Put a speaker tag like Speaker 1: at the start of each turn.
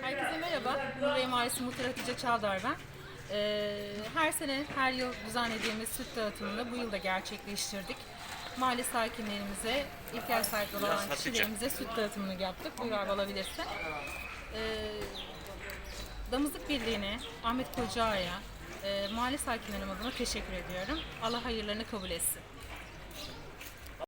Speaker 1: Herkese merhaba. Nuriye Mahallesi Muhtar Hatice Çağdar ben. Ee, her sene, her yıl düzenlediğimiz süt dağıtımını bu yıl da gerçekleştirdik. Mahalle sakinlerimize, ihtiyaç sahipleri olan kişilerimize süt dağıtımını yaptık. Buyur abi alabilirsin. Ee, Damızlık Birliği'ne, Ahmet Koca'ya, e, mahalle sakinlerim adına teşekkür ediyorum. Allah hayırlarını kabul etsin.